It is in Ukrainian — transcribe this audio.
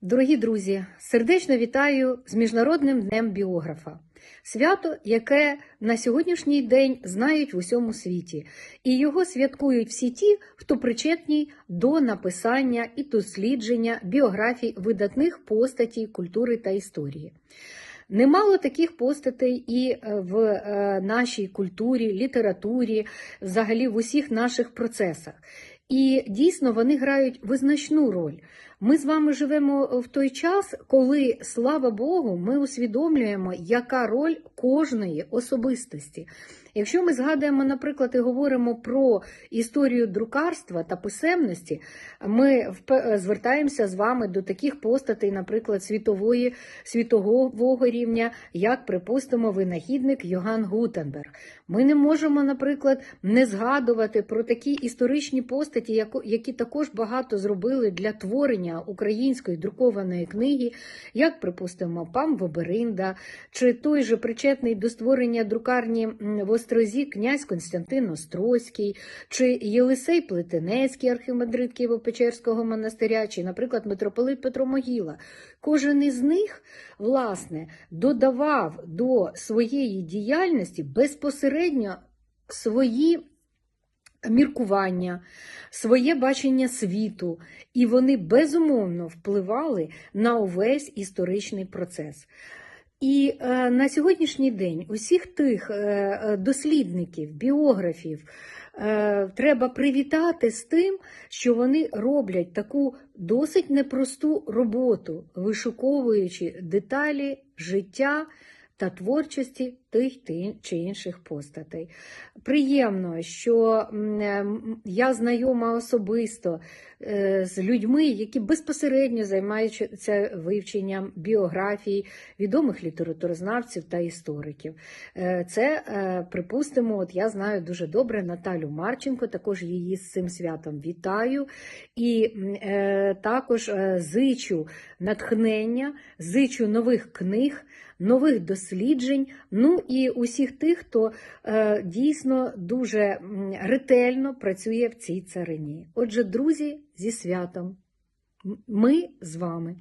Дорогі друзі, сердечно вітаю з Міжнародним днем біографа. Свято, яке на сьогоднішній день знають в усьому світі, і його святкують всі ті, хто причетні до написання і дослідження біографій видатних постатей культури та історії. Немало таких постатей і е, в е, нашій культурі, літературі, взагалі в усіх наших процесах. І дійсно вони грають визначну роль. Ми з вами живемо в той час, коли, слава Богу, ми усвідомлюємо, яка роль кожної особистості. Якщо ми згадуємо, наприклад, і говоримо про історію друкарства та писемності, ми звертаємося з вами до таких постатей, наприклад, світової, світового рівня, як, припустимо, винахідник Йоган Гутенберг. Ми не можемо, наприклад, не згадувати про такі історичні постаті, яко- які також багато зробили для творення української друкованої книги, як, припустимо, пан Воберинда, чи той же причетний до створення друкарні в Острозі князь Константин Острозький, чи Єлисей Плетенецький, архімандрит Києво-Печерського монастиря, чи, наприклад, митрополит Петро Могіла. Кожен із них, власне, додавав до своєї діяльності безпосередньо свої міркування, своє бачення світу, і вони безумовно впливали на увесь історичний процес. І е, на сьогоднішній день усіх тих е, е, дослідників, біографів е, треба привітати з тим, що вони роблять таку досить непросту роботу, вишуковуючи деталі життя та творчості тих ти- чи інших постатей. Приємно, що я знайома особисто е, з людьми, які безпосередньо займаються вивченням біографій відомих літературознавців та істориків. Е, Це, е, припустимо, от я знаю дуже добре Наталю Марченко, також її з цим святом вітаю. І також зичу натхнення, зичу нових книг, нових досліджень. Ну і усіх тих, хто е, дійсно дуже ретельно працює в цій царині. Отже, друзі, зі святом. Ми з вами.